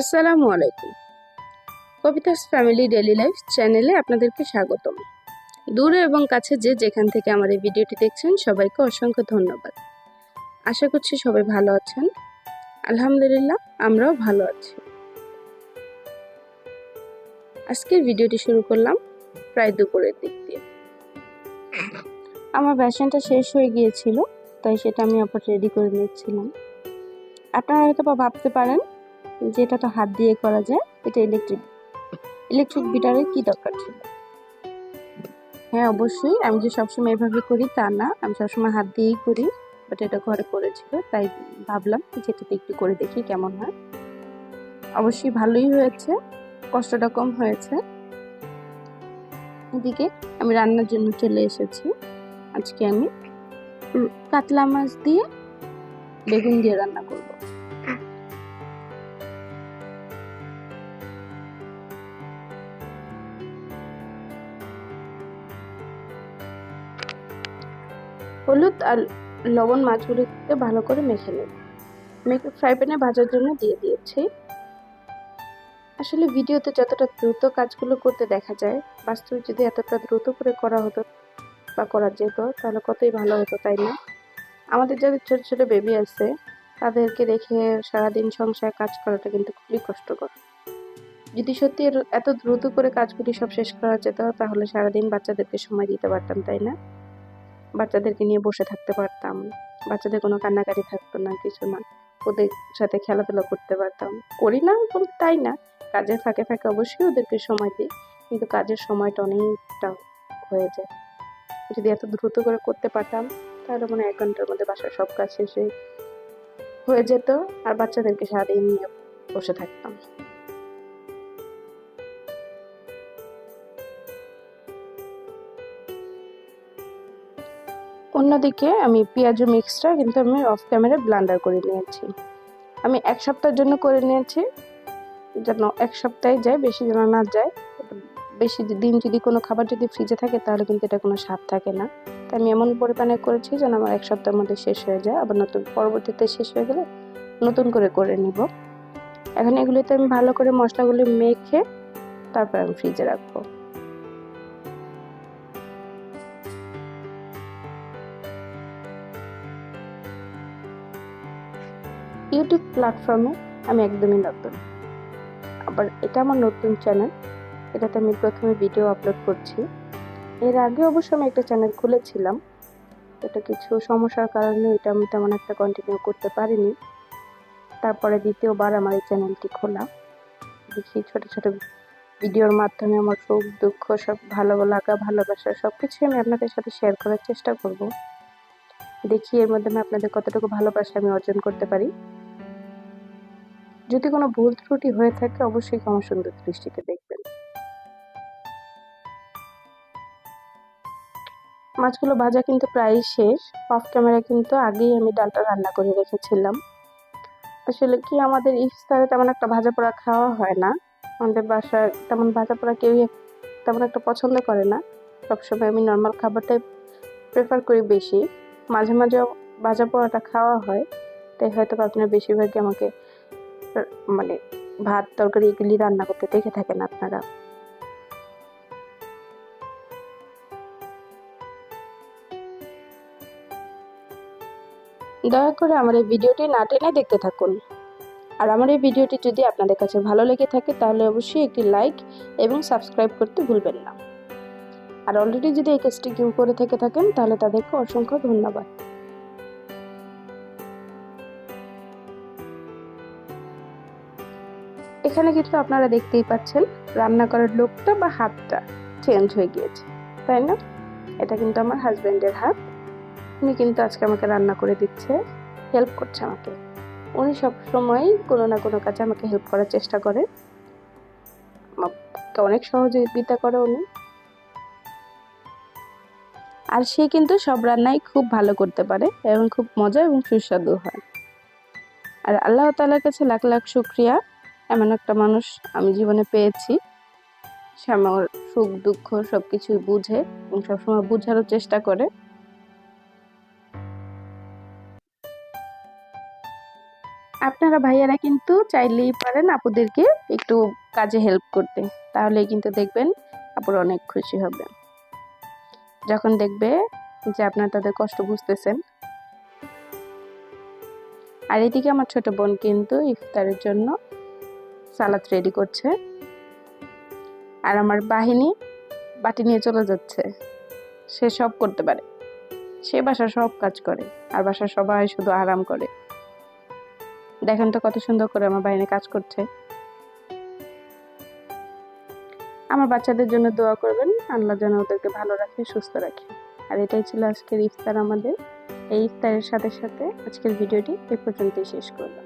আসসালামু আলাইকুম। কবিতাস family daily life চ্যানেলে আপনাদেরকে স্বাগতম। দূরে এবং কাছে যে যেখান থেকে আমার এই ভিডিওটি দেখছেন, সবাইকে অসংখ্য ধন্যবাদ। আশা করছি সবাই ভালো আছেন। আলহামদুলিল্লাহ, আমরাও ভালো আছি। আজকের ভিডিওটি শুরু করলাম প্রায় দুপুরের দিক দিয়ে। আমার ব্যাসনটা শেষ হয়ে গিয়েছিল, তাই সেটা আমি আবার রেডি করে নিচ্ছিলাম। আপনারা হয়তো বা ভাবতে পারেন যে এটা তো হাত দিয়ে করা যায়, এটা ইলেকট্রিক ইলেকট্রিক বিটারে কি দরকার ছিল? হ্যাঁ অবশ্যই। আমি যে সবসময় এভাবে করি তা না। আমি সবসময় হাত দিয়েই করি বাট এটা ঘরে করেছিল তাই ভাবলাম যে এটাতে একটু করে দেখি কেমন হয়। অবশ্যই ভালোই হয়েছে, কষ্টটা কম হয়েছে। এদিকে আমি রান্নার জন্য চলে এসেছি। আজকে আমি কাতলা মাছ দিয়ে বেগুন দিয়ে রান্না করব। হলুদ আর লবণ মাছগুলিকে ভালো করে মেখে নেব। মেখে ফ্রাই প্যানে ভাজার জন্য দিয়ে দিয়েছি। আসলে ভিডিওতে যতটা দ্রুত কাজগুলো করতে দেখা যায়, বাস্তবে যদি এতটা দ্রুত করে করা হতো বা করা যেত, তাহলে কতই ভালো হতো, তাই না? আমাদের যাদের ছোট ছোট বেবি আছে, তাদেরকে রেখে সারাদিন সংসার কাজ করাটা কিন্তু খুবই কষ্টকর। যদি সত্যি এত দ্রুত করে কাজগুলি সব শেষ করা যেত, তাহলে সারাদিন বাচ্চাদেরকে সময় দিতে পারতাম, তাই না? বাচ্চাদেরকে নিয়ে বসে থাকতে পারতাম। বাচ্চাদের কোনো কান্নাকাটি থাকতো না, কিছু না। ওদের সাথে খেলাধুলা করতে পারতাম। করি না তাই না। কাজের ফাঁকে ফাঁকে অবশ্যই ওদেরকে সময় দিই। কিন্তু কাজের সময়টা অনেকটা হয়ে যায়। যদি এত দ্রুত করে করতে পারতাম, তাহলে মনে এক ঘণ্টার মধ্যে বাসার সব কাজ শেষে হয়ে যেত। আর বাচ্চাদেরকে সারাদিন নিয়ে বসে থাকতাম। অন্যদিকে আমি পেঁয়াজু মিক্সটা কিন্তু আমি অফ ক্যামেরায় ব্লান্ডার করে নিয়েছি। আমি এক সপ্তাহের জন্য করে নিয়েছি। যেন এক সপ্তাহে যায়, বেশি যেন না যায়। বেশি দিন যদি কোনো খাবার যদি ফ্রিজে থাকে, তাহলে কিন্তু এটা কোনো স্বাদ থাকে না। তাই আমি এমন পরিমাণে করেছি যেন আমার এক সপ্তাহের মধ্যে শেষ হয়ে যায়। আবার নতুন, পরবর্তীতে শেষ হয়ে গেলে নতুন করে করে নিব। এখন এগুলিতে আমি ভালো করে মশলাগুলি মেখে তারপর আমি ফ্রিজে রাখব। ইউটিউব প্ল্যাটফর্মে আমি একদমই নতুন। আবার এটা আমার নতুন চ্যানেল এটাতে আমি প্রথমে ভিডিও আপলোড করছি। এর আগে অবশ্য আমি একটা চ্যানেল খুলেছিলাম। এটা কিছু সমস্যার কারণে এটা আমি তেমন একটা কন্টিনিউ করতে পারিনি। তারপরে দ্বিতীয়বার আমার এই চ্যানেলটি খোলা। দেখি ছোট ছোট ভিডিওর মাধ্যমে আমার সুখ, দুঃখ, সব ভালো লাগা, ভালোবাসা সব কিছু আমি আপনাদের সাথে শেয়ার করার চেষ্টা করব। দেখি এর মাধ্যমে আপনাদের কতটুকু ভালোবাসা আমি অর্জন করতে পারি। যদি কোনো ভুল ত্রুটি হয়ে থাকে, অবশ্যই ক্ষমা সুন্দর দৃষ্টিতে দেখবেন। মাছগুলো ভাজা কিন্তু প্রায় শেষ। অফ ক্যামেরা কিন্তু আগেই আমি ডালটা রান্না করে রেখেছিলাম। আসলে কি আমাদের ইফতারে তেমন একটা ভাজা পোড়া খাওয়া হয় না। আমাদের বাসায় তেমন ভাজা পোড়া কেউই তেমন একটা পছন্দ করে না। সবসময় আমি নর্মাল খাবারটাই প্রেফার করি বেশি। মাঝে মাঝে ভাজা পোড়াটা খাওয়া হয়। তাই হয়তো আপনার বেশিরভাগই আমাকে মানে ভাত তরকারি এগুলি রান্না করতে দেখে থাকেন আপনারা। দয়া করে আমার এই ভিডিওটি না টেনে দেখতে থাকুন। আর আমার এই ভিডিওটি যদি আপনাদের কাছে ভালো লেগে থাকে, তাহলে অবশ্যই একটি লাইক এবং সাবস্ক্রাইব করতে ভুলবেন না। আর অলরেডি যদি এই কাজটি কেউ করে থেকে থাকেন, তাহলে তাদেরকে অসংখ্য ধন্যবাদ। এখানে কিন্তু আপনারা দেখতেই পাচ্ছেন রান্না করার লোকটা বা হাতটা চেঞ্জ হয়ে গিয়েছে, তাই না? এটা কিন্তু আমার হাজবেন্ডের হাত। উনি কিন্তু আজকে আমাকে রান্না করে দিচ্ছে হেল্প করছে আমাকে। উনি সবসময় কোনো না কোনো কাজে আমাকে হেল্প করার চেষ্টা করে। অনেক সহযোগিতা করে উনি। আর সে কিন্তু সব রান্নাই খুব ভালো করতে পারে এবং খুব মজা এবং সুস্বাদু হয়। আর আল্লাহ তালার কাছে লাখ লাখ শুক্রিয়া। এমন একটা মানুষ আমি জীবনে পেয়েছি। সে আমার সুখ, দুঃখ সব কিছুই বুঝে এবং সবসময় বোঝারও চেষ্টা করে। আপনারা ভাইয়ারা কিন্তু চাইলেই পারেন আপুদেরকে একটু কাজে হেল্প করতে। তাহলেই কিন্তু দেখবেন আপুরা অনেক খুশি হবে। যখন দেখবে যে আপনার তাদের কষ্ট বুঝতেছেন। আর এদিকে আমার ছোট বোন কিন্তু ইফতারের জন্য সালাদ রেডি করছে। আর আমার বাহিনী বাটি নিয়ে চলে যাচ্ছে। সে সব করতে পারে। সে বাসা সব কাজ করে। আর বাসা সবাই শুধু আরাম করে। দেখেন তো কত সুন্দর করে আমার বাহিনী কাজ করছে। আমার বাচ্চাদের জন্য দোয়া করবেন। আল্লাহ যেন ওদেরকে ভালো রাখে, সুস্থ রাখে। আর এটাই ছিল আজকের ইফতার আমাদের। এই ইফতারের সাথে সাথে আজকের ভিডিওটি এ পর্যন্তই শেষ করলাম।